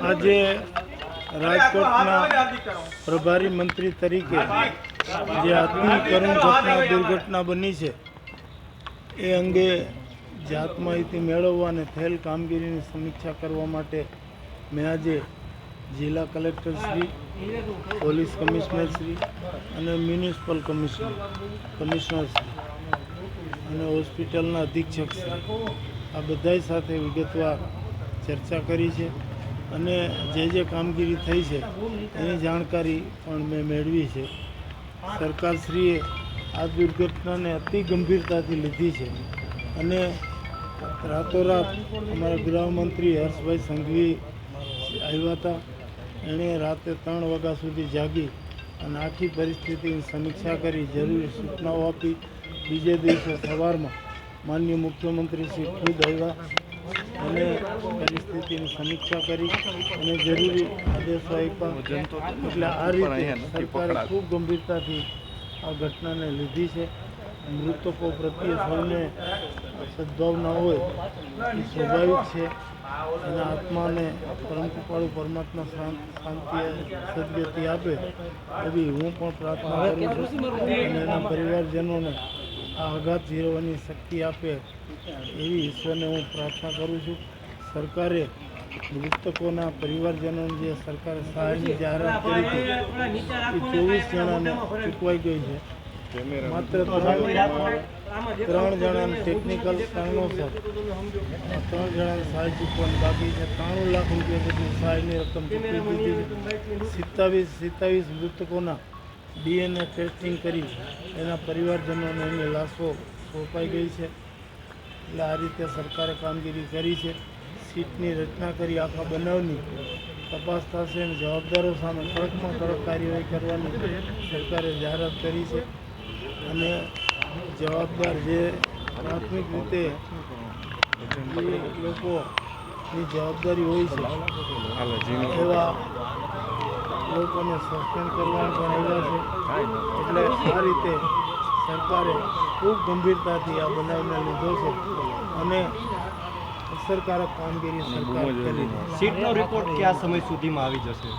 આજે રાજકોટના પ્રભારી મંત્રી તરીકે જે આત્મી કરુણ ઘટના, દુર્ઘટના બની છે, એ અંગે જાત માહિતી મેળવવા અને થયેલ કામગીરીની સમીક્ષા કરવા માટે મેં આજે જિલ્લા collector Shri, police commissioner Shri અને મ્યુનિસિપલ કમિશનર કમિશનર શ્રી અને હોસ્પિટલના અધિક્ષક શ્રી આ બધાય સાથે વિગતવાર ચર્ચા કરી છે અને જે જે કામગીરી થઈ છે એની જાણકારી પણ મેં મેળવી છે. સરકારશ્રીએ આ દુર્ઘટનાને અતિ ગંભીરતાથી લીધી છે અને રાતોરાત અમારા ગૃહમંત્રી હર્ષભાઈ સંઘવી આવ્યા હતા. એણે રાતે ત્રણ વાગ્યા સુધી જાગી અને આખી પરિસ્થિતિની સમીક્ષા કરી, જરૂરી સૂચનાઓ આપી. બીજે દિવસે સવારમાં માનનીય મુખ્યમંત્રી શ્રી ખુદ આવ્યા અને પરિસ્થિતિની સમીક્ષા કરી અને જરૂરી આદેશો આપ્યા. એટલે આ રીતે સરકારે ખૂબ ગંભીરતાથી આ ઘટનાને લીધી છે. મૃતકો પ્રત્યે સૌને સદભાવના હોય એ સ્વાભાવિક છે. એના આત્માને પરમકૃપાળુ પરમાત્મા શાંતિ સદગતિ આપે એવી હું પણ પ્રાર્થના કરું છું. અને એના પરિવારજનોને આ આઘાત ઝીરવાની શક્તિ આપે એવી ઈશ્વરને હું પ્રાર્થના કરું છું. સરકારે મૃતકોના પરિવારજનોને જે સરકારે સહાયની જાહેરાત કરી હતી એ ચોવીસ જણાને ચૂકવાઈ ગઈ છે. માત્ર ત્રણ ત્રણ જણાને ટેકનિકલ કારણોસર આ ત્રણ જણાને સહાય ચૂકવાની બાકી છે. ત્રાણું લાખ રૂપિયા જેટલી સહાયની રકમ ચૂકવી દીધી છે. સિત્તાવીસ સિત્તાવીસ મૃતકોના ડીએનએ ટેસ્ટિંગ કરી એના પરિવારજનોને એની લાશો સોંપાઈ ગઈ છે. એટલે આ રીતે સરકારે કામગીરી કરી છે. સીટની રચના કરી, આખા બનાવની તપાસ થશે અને જવાબદારો સામે કડકમાં કડક કાર્યવાહી કરવાની સરકારે જાહેરાત કરી છે. અને જવાબદાર જે પ્રાથમિક રીતે લોકોની જવાબદારી હોય છે, એવા લોકોને સસ્પેન્ડ કરવાનું પણ આવ્યા છે. એટલે આ રીતે સરકારે ખૂબ ગંભીરતાથી આ બનાવને લીધો છે અને અસરકારક કામગીરી સરકાર કરી સીટનો રિપોર્ટ કયા સમય સુધીમાં આવી જશે?